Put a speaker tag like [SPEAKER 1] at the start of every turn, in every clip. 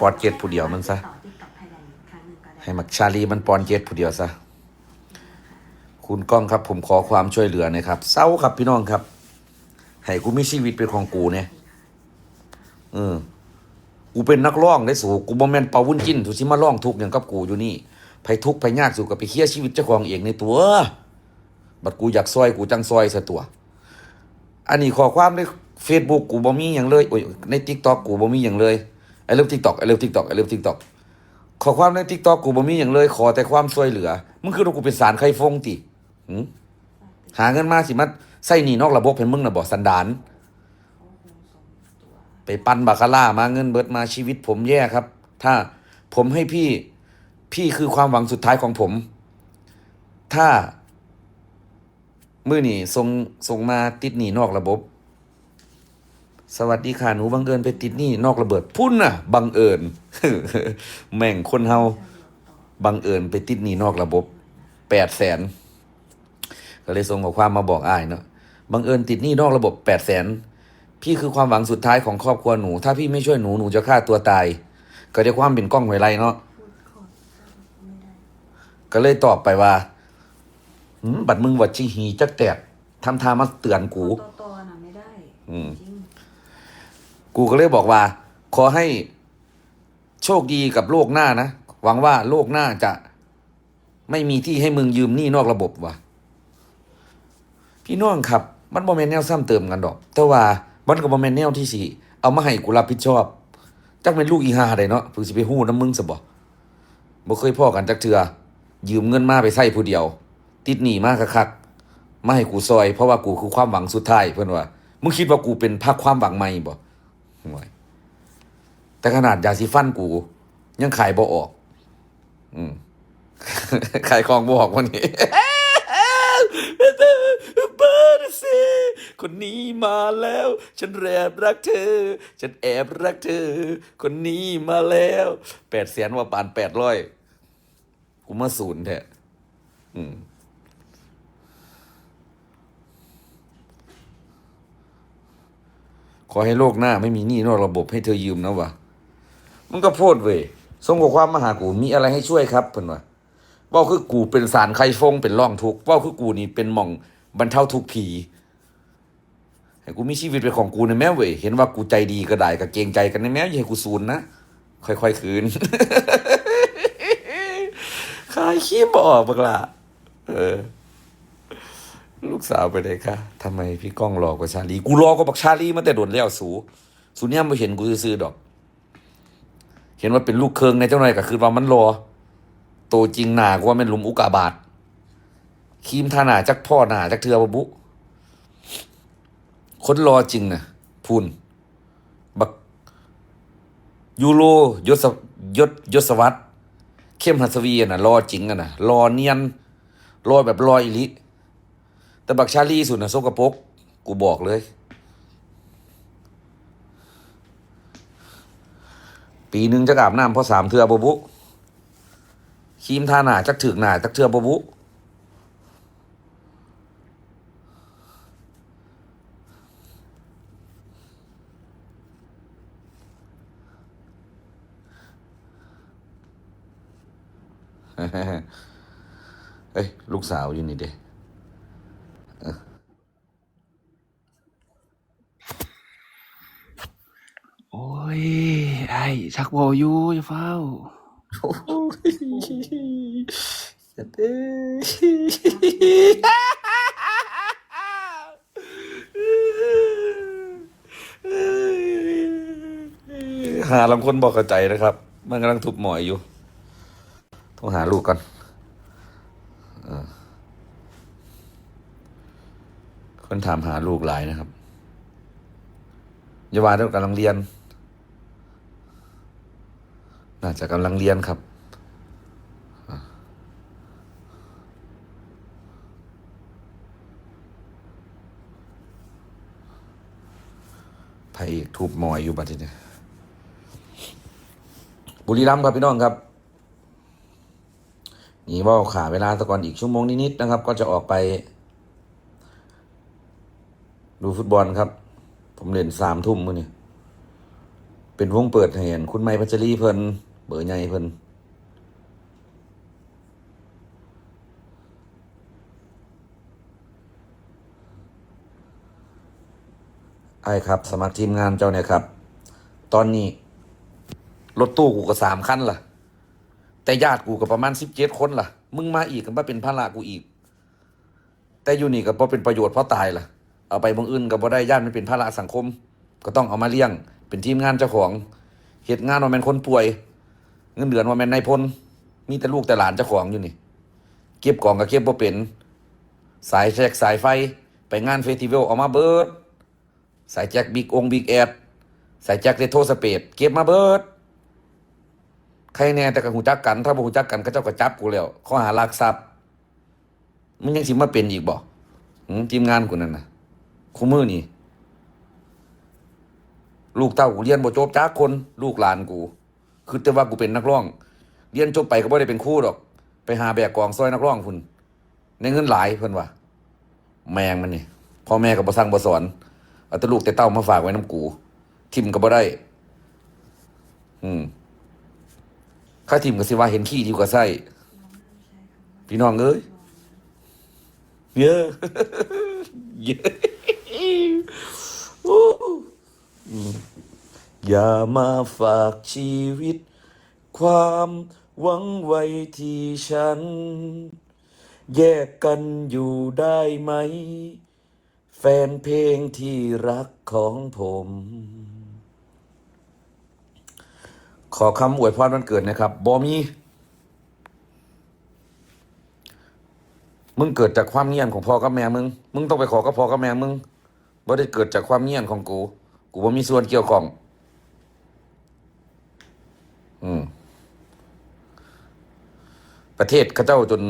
[SPEAKER 1] ปอนเจ็ดผู้เดียวมันซะ ให้มักชาลีมันปอนเจ็ดผู้เดียวซะ คุณก้องครับ ผมขอความช่วยเหลือนะครับ เศร้าครับพี่น้องครับ ให้กูมีชีวิตเป็นของกูเนี่ยเออกูเป็นนักร้องได้สูกูบ่แมนเปาวุ้นจิ้นถูสิมาร้องทุกอย่างกับกูอยู่นี่ไผทุกไผยากสู่กับไปเคลียชีวิตเจ้าของเองในตัว บัดกูอยากซอยกูจังซอยซะตัว อันนี้ขอความใน Facebook กูบ่มีหยังเลยโอ้ยใน TikTok กูบ่มีหยังเลย ไอ้เลิฟ TikTok ไอ้เลิฟ TikTok ไอ้เลิฟ TikTok ข้อความใน TikTok กูบ่มีหยังเลย ขอแต่ความช่วยเหลือมึงคือว่ากูเป็นสารไข่ฟงติหาเงินมาสิมาใส่หนีนอกระบบให้มึงน่ะบ่สันดานไปปันบาคาร่ามาเงินเบิดมาชีวิตผมแย่ครับ ถ้าผมให้พี่พี่คือความหวังสุดท้ายของผม ถ้า มือนี่ส่งส่งมาติดหนีนอกระบบ สวัสดีค่ะหนูบังเอิญไปติดหนี้นอกระเบิดพุ่นน่ะ บังเอิญแม่งคนเฮาบังเอิญไปติดหนี้นอกระบบแปดแสนก็เลยส่งข้อความมาบอกอ้ายเนาะบังเอิญติดหนี้นอกระบบแปดแสนพี่คือความหวังสุดท้ายของครอบครัวหนู ถ้าพี่ไม่ช่วยหนูหนูจะฆ่าตัวตาย ก็ได้ความเป็นกล้องไวไรเนาะก็เลยตอบไปว่าหืมบัดมึงวัดชิฮีจักแตกทำทามาเตือนกู
[SPEAKER 2] โตโตๆน่ะไม่ได้
[SPEAKER 1] อืม
[SPEAKER 2] จริง
[SPEAKER 1] กูก็เลยบอกว่า ขอให้โชคดีกับโลกหน้านะ หวังว่าโลกหน้าจะไม่มีที่ให้มึงยืมหนี้นอกระบบวะพี่น้องครับ มันบ่แมนแนวซ้ำเติมกันดอก แต่ว่ามันก็บ่แม่นแนวที่สิเอามาให้กูรับผิดชอบ จักเป็นลูกอีห่าได้เนาะเพิ่งสิไปฮู้น้ำมึงซะบ่บ่เคยพ้อกันจักเทื่อยืมเงินมาไปใช้ผู้เดียว ติดหนี้มากคักๆมาให้กูซอย เพราะว่ากูคือความหวังสุดท้ายเพิ่อนว่ามึงคิดว่ากูเป็นภาคความหวังใหม่บ่ ห่วยแต่ขนาดยาสีฟันกู ยังขายบ่ออก อืมขายของบ่ออกวันนี้เบอร์เซคนนี้มาแล้ว ฉันแอบรักเธอ ฉันแอบรักเธอ คนนี้มาแล้วแปดแสนว่าปานแปดร้อยกูมาศูนย์แท้อืม ขอให้โลกหน้าไม่มีหนี้นอกระบบให้เธอยืมนะวะมันก็โพดเว้ยส่งข้อความมาหากูมีอะไรให้ช่วยครับเพิ่นว่าว่าคือกูเป็นสารไข่ฟงเป็นร่องทุกว่าคือกูนี่เป็นหม่องบรรเทาทุกข์ผีให้กูมีชีวิตเป็นของกูในแม่เว้ยเห็นว่ากูใจดีก็ได้ก็เกรงใจกันในแม่อย่าให้กูศูนนะค่อยๆคืนขายขี้บออกบักละเออ ลูกสาวไปเลยค่ะทำไมพี่ก้องรอกว่าชาลี กูรอก็บักชาลีมาแต่โดนแล้วสู สูเนี่ยมาเห็นกูซื้อดอก เห็นว่าเป็นลูกเคิงในเจ้าหน่อยก็คือว่ามันรอ โตจริงหนากูว่าเป็นหลุมอุกาบาตครีมทาหนาจักพ่อหนาจักเทือบบุ คนรอจริงนะพูนบักยูโรยศยศยศวัตรเข้มหัสวีอะนะรอจริงอะนะรอเนียนรอแบบรออิลิ แต่บักชาลีสุดนะโซกระปกกูบอกเลย ปีหนึ่งจะอาบน้ำเพราะสามเทือบบุครีมทาหนาจักถึกหนาจักเทือบบุเอ้ย ลูกสาวอยู่นี่เด้
[SPEAKER 3] โอ้ย ไอ้ ชักบออยู่อย่าเฝ้า
[SPEAKER 1] โอ้ยเด้หาลำคนบอกกระใจนะครับ มันกำลังทุบหมอยอยู่โทรหาลูกก่อนอคนถามหาลูกหลายนะครับยาวาเดี๋ยวกำลังเรียน จะกำลังเรียนครับอะพระเอกทุบมอยอยู่บัดนี้บุรีรัมย์ครับพี่น้องครับนี่ว่าขาเวลาตะก่อนอีกชั่วโมงนิดๆนะครับ ก็จะออกไป ดูฟุตบอลครับ ผมเล่นสามทุ่มมื้อนี้เป็นวงเปิดเห็นคุณไม้พัชรีเพิ่น เบอร์ใหญ่เพิ่นไอ้ครับ สมัครทีมงานเจ้าเนี่ยครับ ตอนนี้ รถตู้กูก็สามคันล่ะ แต่ญาติกูก็ประมาณสิบเจ็ดคนล่ะ มึงมาอีกก็มาเป็นภาระกูอีก แต่อยู่นี่ก็บ่เป็นประโยชน์เพราะตายล่ะ เอาไปบางอื่นก็บ่ได้ญาติมันเป็นภาระสังคม ก็ต้องเอามาเลี้ยง เป็นทีมงานเจ้าของเหตุงานว่าแม่นคนป่วย เงินเดือนว่าแม่นนายพลมีแต่ลูกแต่หลานเจ้าของอยู่นี่ เก็บกล่องก็เก็บบ่เป็น สายแจกสายไฟไปงานเฟสติวัลเอามาเบิดสายแจ็คบิ๊กองบิ๊กแอดสายแจ็คเรโทสเปดเก็บมาเบิดใครแน่แต่กับหูจักกัน ถ้าบ่หูจักกันก็เจ้าก็จับกูแล้วข้อหาลักทรัพย์มันยังสิมาเป็นอีกบ่ทีมงานกูนั่นนะคู่มือนี่ ลูกเต้ากูเรียนบ่จบจ้าคน ลูกหลานกู คือแต่ว่ากูเป็นนักร้อง เรียนจบไปก็บ่ได้เป็นครูดอก ไปหาแบกกองซอยนักร้องพุ่นในเงินหลายเพิ่นว่าแมงมันนี่พ่อแม่ก็บ่สั่งบ่สอนเอาแต่ลูกแต่เต้ามาฝากไว้น้ำกูทิมก็บ่ได้ อืมข้าทิมก็สิว่าเห็นขี้ที่ก็ใส่พี่น้องเอ้ยเยอะเยอะ อย่ามาฝากชีวิต ความหวังไว้ที่ฉัน แยกกันอยู่ได้ไหม แฟนเพลงที่รักของผม ขอคำอวยพรวันเกิดนะครับบอมี มึงเกิดจากความเงียบของพ่อกับแม่มึง มึงต้องไปขอกับพ่อกับแม่มึงบ่ได้เกิดจากความเงียบของกู กูบ่มีส่วนเกี่ยวข้อง อืม ประเทศเขาเจ้าจน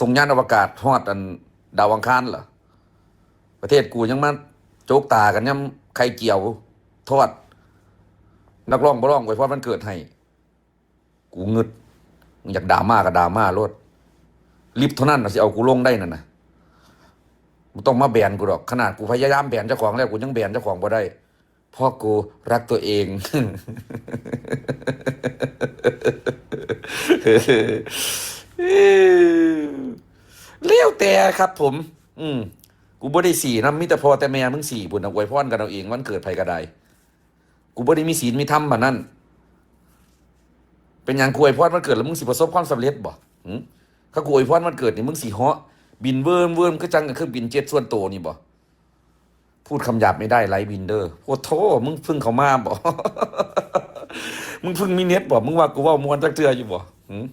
[SPEAKER 1] ส่งยานอวกาศฮอดอัน ดาวอังคารเหรอประเทศกูยังมาโจกตากันยังใครเกี่ยวทอด นักร้องบ่ร้องไว้เพราะมันเกิดให้ กูงึดอยากด่ามาก็ด่ามาโลดลิฟเท่านั้นนะสิเอากูลงได้นั่นนะมึงต้องมาแบนกูดอก ขนาดกูพยายามแบนเจ้าของแล้วกูยังแบนเจ้าของบ่ได้ พราะกูรักตัวเอง เลี้ยวแต่ครับผม อืมกูบ่ได้สีนะมิแต่พอแต่แม่มึงสี่บุญเอาไว้พรกันเอาเองวันเกิดไผก็ไดกูบ่ได้มีศีลมีธรรมแบบนั้น เป็นอย่างกูอวยพรวันเกิดแล้วมึงสิประสบความสำเร็จบ่หืมถ้ากูอวยพรวันเกิดนี่มึงสิเหาะบินเวิร์มเวิร์มก็จังกับเครื่องบินเจ็ตส่วนโตนี่บ่ พูดคำหยาบไม่ได้ไรบินเดอร์โอ้โทมึงพิ่งเขามาบ่มึงพิ่งมีเน็ตบ่มึงว่ากูว่ามวนจักเทืออยู่บ่หืม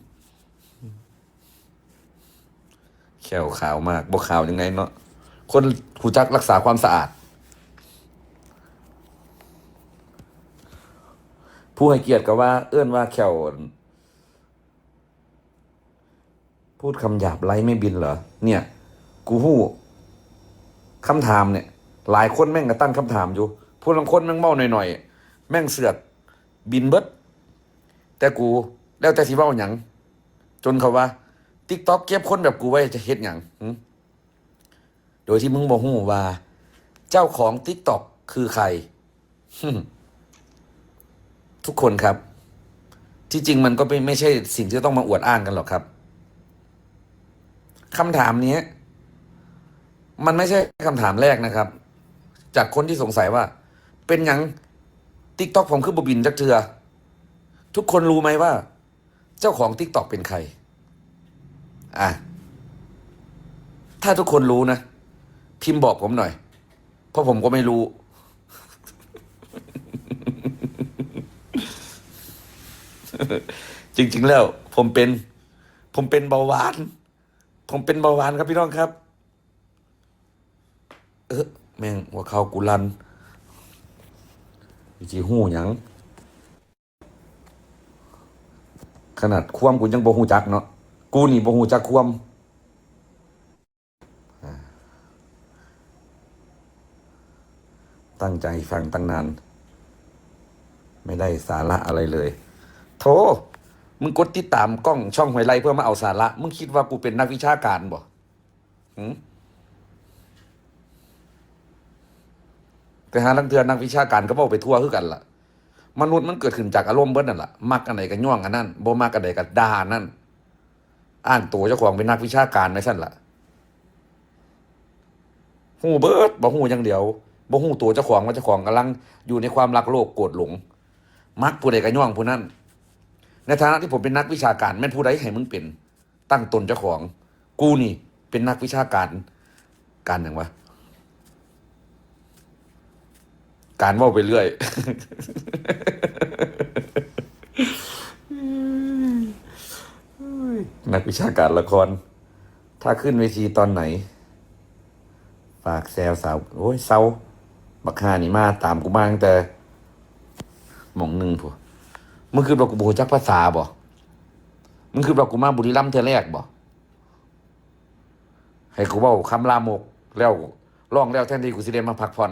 [SPEAKER 1] แขวขาวมากบ่ขาวยังไงเนาะคนหูจักรักษาความสะอาด ผู้ให้เกียรติก็ว่า เอื้อนว่าแขวพูดคำหยาบไรไม่บินเหรอ เนี่ย กูหู้คำถามเนี่ย หลายคนแม่งก็ตั้งคำถามอยู่ผู้บางคนแม่งเมาหน่อยๆแม่งเสือกบินเบิดแต่กูแล้วแต่สิเว้าหยังจนเขาว่าติ๊กต็อกเก็บคนแบบกูไว้จะเฮ็ดหยังโดยที่มึงบอกหูว่า เจ้าของติ๊กต็อกคือใครทุกคนครับ ที่จริงมันก็ไม่ไม่ใช่สิ่งที่ต้องมาอวดอ้างกันหรอกครับคำถามนี้ มันไม่ใช่คำถามแรกนะครับ จากคนที่สงสัยว่า เป็นยังติ๊กต็อกผมคือบบินจักเทือ ทุกคนรู้ไหมว่า เจ้าของติ๊กต็อกเป็นใคร อะ ถ้าทุกคนรู้นะ พิมพ์บอกผมหน่อย เพราะผมก็ไม่รู้ จริง ๆ แล้ว ผมเป็น ผมเป็นเบาหวาน ผมเป็นเบาหวานครับพี่น้องครับ เออ แม่งหัวเขากูลันอีจีหูหยังขนาดควมกูยังบ่หูจักเนาะกูนี่บ่หูจักความอ่าตั้งใจฟังตั้งนาน ไม่ได้สาระอะไรเลย โธ่มึงกดติดตามกล้องช่องหวยไลเพื่อมาเอาสาระ มึงคิดว่ากูเป็นนักวิชาการบ่หืม แต่หาลังเทือนักวิชาการก็บอกไปทั่วคือกันล่ะ มนุษย์มันเกิดขึ้นจากอารมณ์เบิดนั่นแหละมักอันไหนก็ย่องอันนั้นบ่มักอันไหนก็ด่านั่นอ้างตัวเจ้าของเป็นนักวิชาการไม่สั่นล่ะหูเบิดบ่หูอย่างเดียวบ่หูตัวเจ้าของว่าเจ้าของกำลังอยู่ในความรักโลภโกรธหลง มักผู้ใดก็ย่องผู้นั้นในฐานะที่ผมเป็นนักวิชาการแม่นผู้ใดให้มึงเป็น ตั้งตนเจ้าของ กูนี่เป็นนักวิชาการการอย่างวะ การเว่าไปเรื่อย นักวิชาการละคร ถ้าขึ้นเวทีตอนไหน ฝากแซวสาว โอ้ยเศร้าบักฮานี่มาตามกูมาตั้งแต่หมองหนึ่งผัวมึงคือบอกกูบูจักภาษาบ่มึงคือบอกกูมาบุรีรัมย์เทอแรกบ่ให้กูเว้าคำลามกแล้วร้องแล้วแทนที่กูสิได้มาพักผ่อน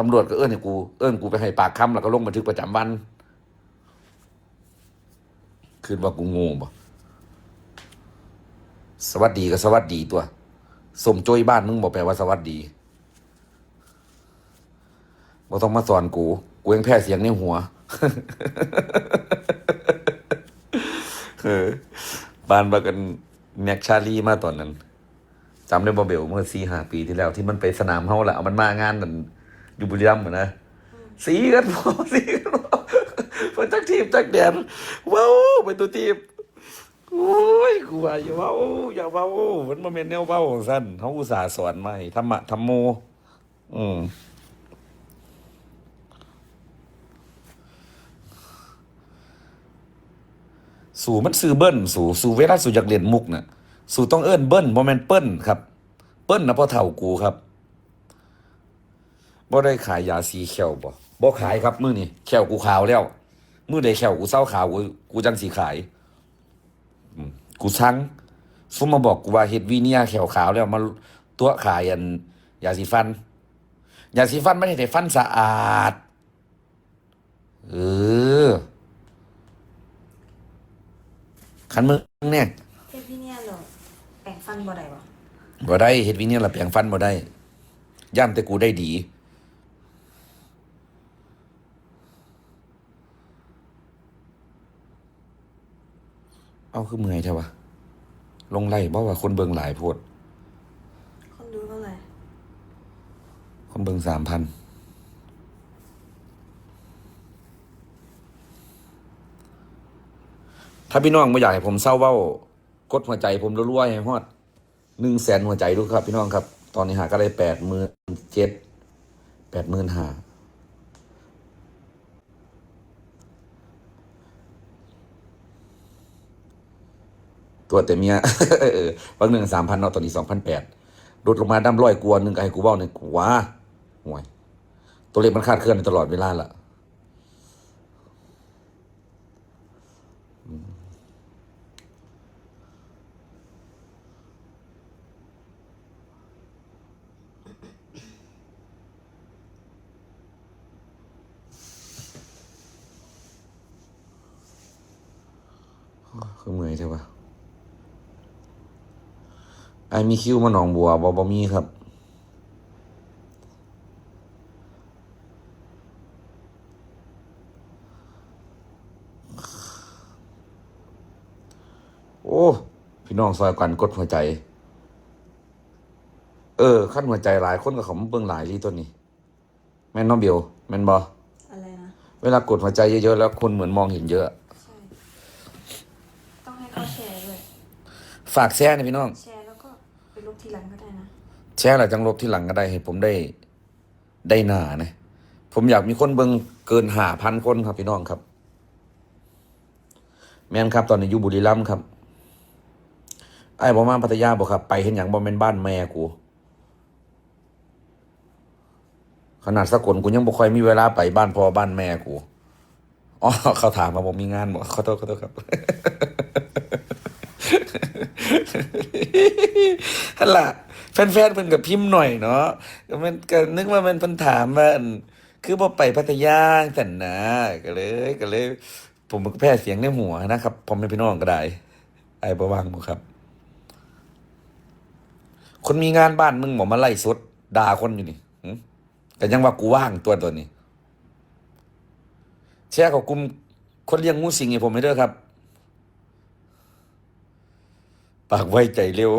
[SPEAKER 1] ตำรวจก็เอื้อนให้กูเอื้อนกูไปให้ปากคำแล้วก็ลงบันทึกประจำวันคือว่ากูโง่บ่สวัสดีก็สวัสดีตัวสมโจยบ้านมึงบอกแปลว่าสวัสดีบ่ต้องมาสอนกูกูยังแพ้เสียงในหัวเออบ้านบากันแม็กชาลีมาตอนนั้นจำได้บ่เบลเมื่อสี่ห้าปีที่แล้ว ที่มันไปสนามเฮาแหละเอามันมางานนั่น อยู่บุรีรัมย์อะนะสีกันพอสีกันพอเพิ่นจักทีมจักแดนว้าวเป็นตัวทีมโอ้ยกูว่าอย่าเว้าอย่าเว้ามันบ่แม่นแนวเว้าซั่นเฮาอุตส่าห์สอนมาให้ธรรมะธรรมโม อืมสู่มันซื้อเบิ้ลสู่สู่เวลาสู่อยากเรียนมุกน่ะสู่ต้องเอิ้นเบิ้ลโมเมนเปิ้ลครับ เปิ้ลนะพ่อเท่ากูครับ บ่ได้ขายยาสีเขียวบ่บ่ขายครับมื้อนี้แขวกูขาวแล้วมื้อใดแขวกูเศร้าขาวกูกูจังสีขายอืมกูสั่งซุมมาบอกกูว่าเฮ็ดวีเนียแขวขาวแล้วมาตัวขายอันยาสีฟันยาสีฟันไม่ได้ให้ฟันสะอาดเออคันมึงเนี่ย
[SPEAKER 2] เทพพี่เนี่ยเหรอแปลงฟันบ่ได้บ่
[SPEAKER 1] บ่ได้เฮ็ดวิเนี่ยละแปลงฟันบ่ได้ย่ามแต่กูได้ดี เอาคือเมื่อยใช่ปะลงไล่บ่ว่าคนเบิ่งหลายโพด
[SPEAKER 2] คนดูเท่าไหร่
[SPEAKER 1] คนเบิ่งสามพัน ถ้าพี่น้องไม่อยากให้ผมเศร้าเว้ากดหัวใจผมรัวๆให้ฮอดหนึ่งแสนหัวใจดูครับ พี่น้องครับ ตอนนี้หาก็ได้แปดหมื่นเจ็ดแปดหมื่นห้า ตัวแต่เมียเออบางหนึ่งสามพันเนาะตอนนี้สองพันแปดลดลงมาดั้มร้อยกว่าหนึ่งก็ให้กูเบ้าหนึ่งกูว้าห่วย ตัวเลขมันคาดเคลื่อนตลอดเวลาล่ะคือเมื่อยใช่ปะ ไอมีคิวมาหนองบัวบอบมีครับ โอ้ พี่น้องซอยกันกดหัวใจ เออขั้นหัวใจหลายคนกับเขามาเบิ่งหลายลีตัวนี้ แม่นน้องเบียวแม่นบอ
[SPEAKER 2] อะไรนะ
[SPEAKER 1] เวลากดหัวใจเยอะๆแล้วคนเหมือนมองเห็นเยอะ
[SPEAKER 2] ใช่ต้องให้เขาแชร์ด้วย
[SPEAKER 1] ฝากแชร์นะพี่น้อง
[SPEAKER 2] แชร์แล้วก็ไปลบ ทีหลังก็ได้นะ
[SPEAKER 1] แชร์หลายจังลบที่หลังก็ได้ให้ผมได้ได้หนานะผมอยากมีคนเบิงเกินห้าพันคนครับพี่น้องครับ แม่นครับ ตอนนี้อยู่บุรีรัมย์ครับไอ้บอมาพัทยาบอกครับ ไปเห็นอย่างบอมเป็นบ้านแม่กู ขนาดสกลกูยังบ่ค่อยมีเวลาไปบ้านพ่อบ้านแม่กูอ๋อเขาถามมาผมมีงานบอกขอโทษขอโทษครับ ฮัลล่ะแฟนๆเพิ่นกับพิมพ์หน่อยเนาะก็มันก็นึกว่ามันเพิ่นถามว่าอั่นคือบ่ไปพัทยาสันนะก็เลยก็เลย ผมก็แพ้เสียงในหัวนะครับผมเป็นพี่น้องก็ได้ไอ้บ่ว่างบ่ครับ คนมีงานบ้านมึงบอมาไล่สดด่าคนอยู่นี่หึก็ยังว่ากูว่างตัวตัวนี้แชร์เขากลุ่มคนเลี้ยงงูสิงให้ผมไม่ด้อครับ ปากไวใจเร็ว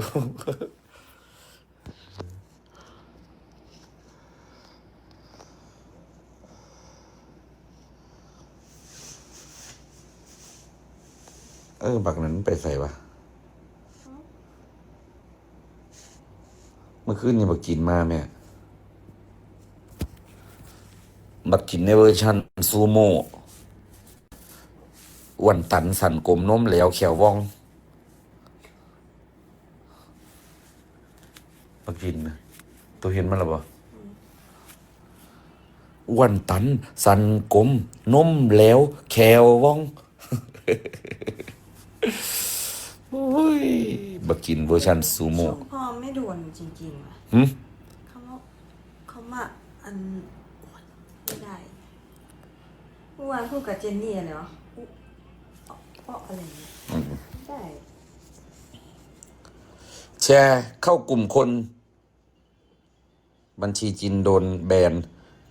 [SPEAKER 1] เออบักนั้นไปใส่วะเมื่อคืนนี่บักกินมาแม่บักกินในเวอร์ชันซูโม่อ้วนตันสันกลมนมเหลวแขวว่อง บักกินนะตัวเห็นมันหรอบ่อ้วนตัน สันกลมนมเหลวแขวว่องโอ้ยบักกินเวอร์ชันซูโม่
[SPEAKER 2] ช่วงพ่อไม่ด่วนจริงๆว่ะ
[SPEAKER 1] หึ
[SPEAKER 2] เขาว่าเขามาอันไม่ได้เมื่อวานพูดกับเจนนี่อะไรวะอุ๊เพราะอะไรเนี่ยไม่ได้
[SPEAKER 1] แชร์เข้ากลุ่มคน บัญชีจินโดนแบน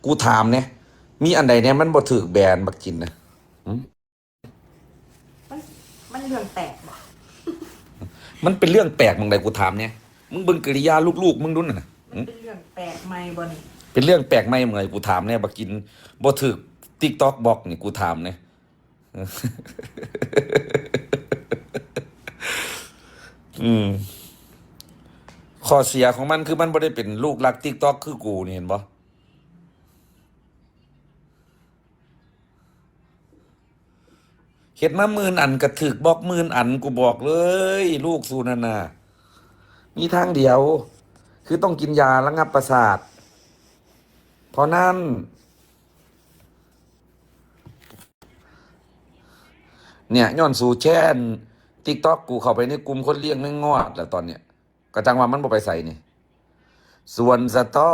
[SPEAKER 1] กูถามเนี่ย มีอันใดเนี่ยมันบ่ถือแบนบักจินนะ
[SPEAKER 2] มันมันเรื่องแปลกว่ะ
[SPEAKER 1] มันเป็นเรื่องแปลกมึงใดกูถามเนี่ย มึงเบิ่งกิริยาลูกๆมึงดุนน่ะ
[SPEAKER 2] มันเป็นเรื่องแปลกไหมบน
[SPEAKER 1] เป็นเรื่องแปลกไหมมึงไงกูถามเนี่ยบักกินบ่ถือติ๊กต็อกบอกนี่กูถามเนี่ยอืม ข้อเสียของมันคือมันบ่ได้เป็นลูกรักติ๊กต็อกคือกูนี่เห็นบ่เฮ็ดมามื่นอันกระถึกบอกมื่นอันกูบอกเลย ลูกสูนันน่ะมีทางเดียว คือต้องกินยาระงับประสาทเพราะนั้น เนี่ยย้อนสู่แช่นติ๊กต็อกกูเข้าไปในกลุ่มคนเลี้ยงไม่งอดแล้วตอนเนี้ย ก็จังว่ามันบ่ไปใส่นี่ ส่วนสตอ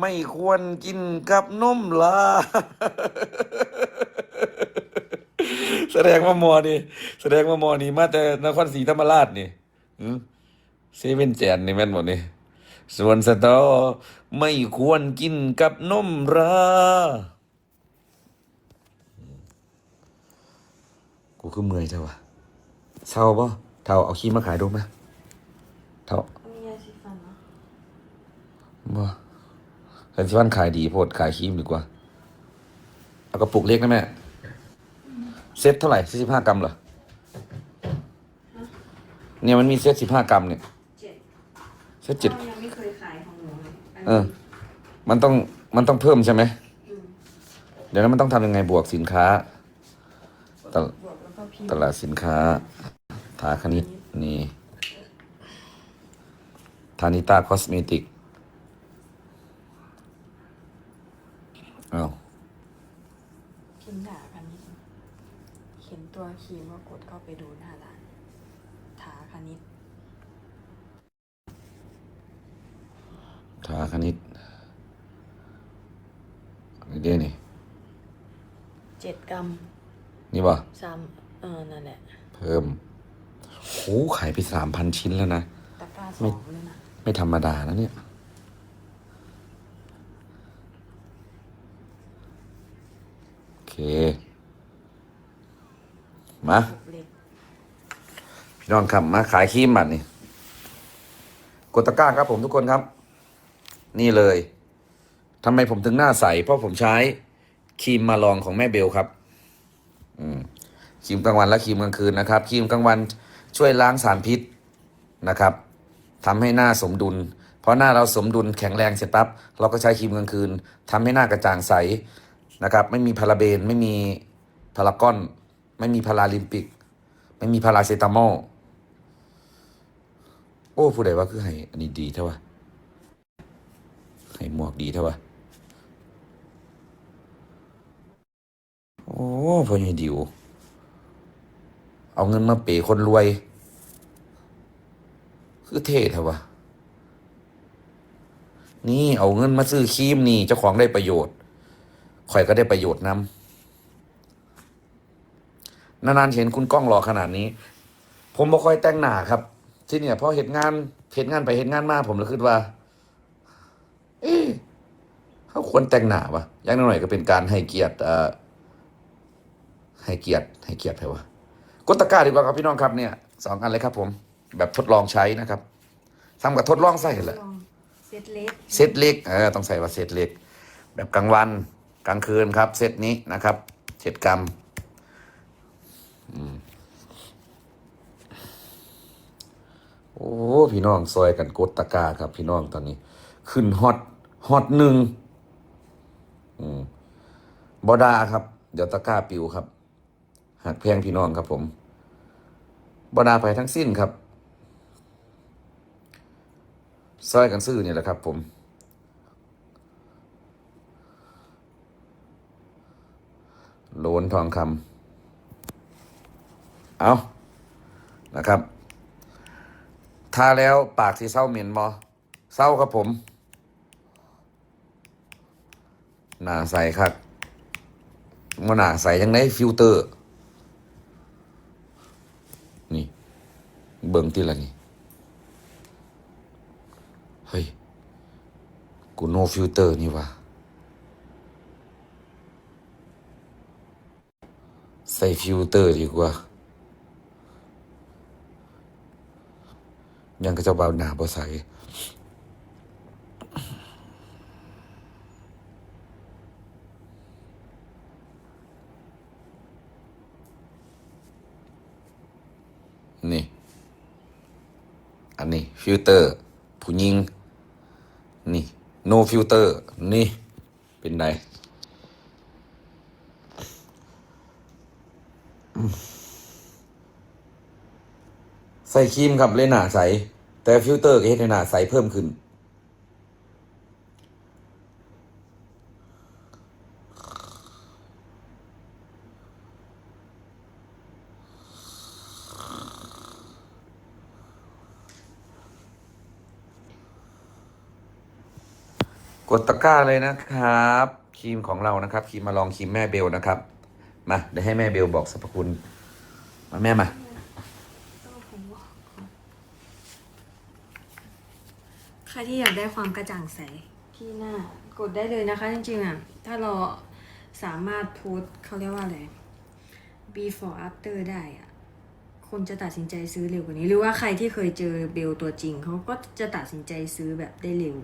[SPEAKER 1] ไม่ควรกินกับนมลาแสดงว่ามอนี่แสดงว่ามอนี่มาแต่นครศรีธรรมราชนี่เซเว่นแจนนี่แม่นหมดนี่ส่วนสตอไม่ควรกินกับนมรากูคือเมื่อยเท่าวะเศร้าป่ะเท่าเอาขี้มาขายดูไหม เท่า
[SPEAKER 2] มียาสีฟันเนาะ
[SPEAKER 1] บ่แต่ที่บ้านขายดีโพดขายครีมดีกว่า เอากระปุกเล็กนะแม่เซ็ตเท่าไหร่สิบห้ากรัมเหรอเนี่ยมันมีเซ็ตสิบห้ากรัมเนี่ย
[SPEAKER 2] เจ็ด
[SPEAKER 1] เซ็ตเจ็ด
[SPEAKER 2] พ่อยังไม่เคยขายของหนูเลยน
[SPEAKER 1] เอ
[SPEAKER 2] นี้
[SPEAKER 1] อมันต้องมันต้องเพิ่มใช่ไหม
[SPEAKER 2] ม
[SPEAKER 1] เดี๋ยวนั้นมันต้องทำยังไงบวกสินค้า ตล
[SPEAKER 2] บวกแล้วก็พิมพ์
[SPEAKER 1] ตลาดสินค้า ถาคณิตนี่ ธานิตาคอสเมติกอ้าว
[SPEAKER 2] พิมพ์ด่ากันนิดนึงเขียนตัวครีมว่ากดเข้าไปดูหน้าร้านถาคณิต
[SPEAKER 1] ถาคณิตนี่เด้นี่
[SPEAKER 2] เจ็ดกรัม
[SPEAKER 1] นี่ป่ะ
[SPEAKER 2] สามเออนั่นแหละ
[SPEAKER 1] เพิ่มโอ้ขายไปสามพันชิ้นแล้วนะ
[SPEAKER 2] ตะกร้าสองเลยนะ
[SPEAKER 1] ไม่ธรรมดานะเนี่ย โอเค มา พี่น้องครับ มาขายครีมบัตรนี่ กดตะกร้าครับผมทุกคนครับ นี่เลยทำไมผมถึงหน้าใส เพราะผมใช้ครีมมาลองของแม่เบลครับ อืมครีมกลางวันและครีมกลางคืนนะครับ ครีมกลางวันช่วยล้างสารพิษนะครับ ทำให้หน้าสมดุล เพราะหน้าเราสมดุลแข็งแรงเสร็จปั๊บเราก็ใช้ครีมกลางคืนทำให้หน้ากระจ่างใสนะครับ ไม่มีพาราเบน ไม่มีพารากอน ไม่มีพาราลิมปิก ไม่มีพาราเซตามอลโอ้ผู้ใดว่าคือให้อันนี้ดีเท่าวะให้หมวกดีเท่าวะโอ้พ่อใหญ่ดิว เอาเงินมาเปย์คนรวย คือเท่เท่าวะนี่เอาเงินมาซื้อครีมนี่เจ้าของได้ประโยชน์ข่อยก็ได้ประโยชน์นำนานๆเห็นคุณกล้องหล่อขนาดนี้ ผมบ่ค่อยแต่งหน้าครับ ที่เนี่ยพอเห็นงานเห็นงานไปเห็นงานมาผมเลยคิดว่า เอ๊ะเขาควรแต่งหน้าปะอย่างน้อยๆก็เป็นการให้เกียรติเอ่อให้เกียรติให้เกียรติใครวะกดตะกร้าดีกว่าครับพี่น้องครับเนี่ยสองอันเลยครับผม แบบทดลองใช้นะครับทำกับทดลองใส่แหละ
[SPEAKER 2] ลองเซตเล็ก
[SPEAKER 1] เซตเล็กเออต้องใส่ว่าเซตเล็ก แบบกลางวันกลางคืนครับ เซตนี้นะครับเจ็ดกรัมอืมโอ้พี่น้องซอยกันกดตะกร้าครับ พี่น้องตอนนี้ ขึ้นฮอตฮอตหนึ่งอืมบอดาครับ เดี๋ยวตะกร้าปิวครับหักแพงพี่น้องครับผมบอดาไปทั้งสิ้นครับ ซอยกันซื้อเนี่ยแหละครับผม โลนทองคำเอานะครับทาแล้วปากที่เศร้าเหม็นบอเศร้าครับผมหน้าใสครับมันหน้าใสยังไงฟิลเตอร์ นี่ เบิ่งที่ละนี่ เฮ้ย กูโนฟิลเตอร์นี่วะใส่ฟิลเตอร์ดีกว่า ยังก็จะเบาหนาบ่ใส่นี่ อันนี้ ฟิลเตอร์ ผู้หญิง นี่ no filter นี่ เป็นไงใส่ครีมครับเลยหนาใส แต่ฟิลเตอร์ก็เฮ็ดให้หนาใสเพิ่มขึ้น ดตะกร้าเลยนะครับครีมของเรานะครับครีมมาลองครีมแม่เบลนะครับ มาเดี๋ยวให้แม่เบลบอกสรรพคุณ มาแม่มา
[SPEAKER 2] ใครที่อยากได้ความกระจ่างใสที่หน้ากดได้เลยนะคะ จริงๆอะ ถ้าเราสามารถโพสเขาเรียกว่าอะไร before after ได้อะ คนจะตัดสินใจซื้อเร็วกว่านี้ หรือว่าใครที่เคยเจอเบลตัวจริงเขาก็จะตัดสินใจซื้อแบบได้เร็ว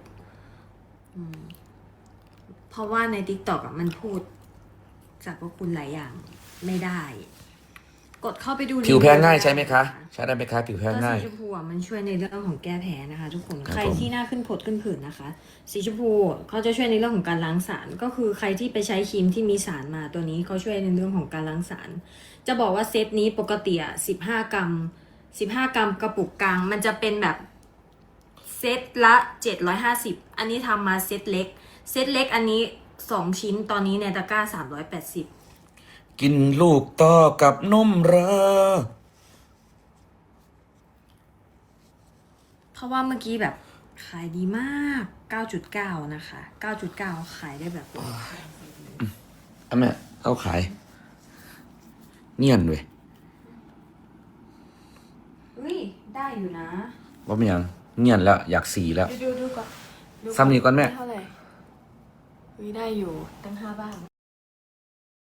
[SPEAKER 2] เพราะว่าใน t ิ k t o k อะมันพูดสรรพคุณหลายอย่างไม่ได้ กดเข้าไปดู
[SPEAKER 1] ผิวแพ้ง่าย
[SPEAKER 2] รีวิ
[SPEAKER 1] ใช่ไหมคะ ใช้ได้ไหมคะ ผิวแพ้
[SPEAKER 2] ก็
[SPEAKER 1] ง่าย
[SPEAKER 2] สีชมพูอะมันช่วยในเรื่องของแก้แพ้นะคะ ทุกคน
[SPEAKER 1] ครับ
[SPEAKER 2] ใคร
[SPEAKER 1] ผม
[SPEAKER 2] ที่หน้าขึ้นผดขึ้นผื่นนะคะ สีชมพูเขาจะช่วยในเรื่องของการล้างสาร ก็คือใครที่ไปใช้ครีมที่มีสารมาตัวนี้เขาช่วยในเรื่องของการล้างสาร จะบอกว่าเซตนี้ปกติอะสิบห้ากรัมสิบห้ากรัมกระปุกกลาง มันจะเป็นแบบ เซตละเจ็ดร้อยห้าสิบอันนี้ทำมาเซตเล็ก เซตเล็กอันนี้สองชิ้นตอนนี้ในตะกร้าสามร้อยแปดสิบ
[SPEAKER 1] กินลูกต่อกับนมเรอ
[SPEAKER 2] เพราะว่าเมื่อกี้แบบขายดีมาก 9.9 นะคะ 9.9 ขายได้แบบ
[SPEAKER 1] อะแม่เอาขาย เนียนเว้ย
[SPEAKER 2] อุ้ยได้อยู่นะ
[SPEAKER 1] ว่าไม่ยัง เนียนแล้วอยากสีแล้ว
[SPEAKER 4] ดูดูดูก่อนดู
[SPEAKER 1] ซ้ำนี่ก่อนแม่
[SPEAKER 4] ได้เท่าไหร่วิได้อยู่ตั้งห้าบ้าง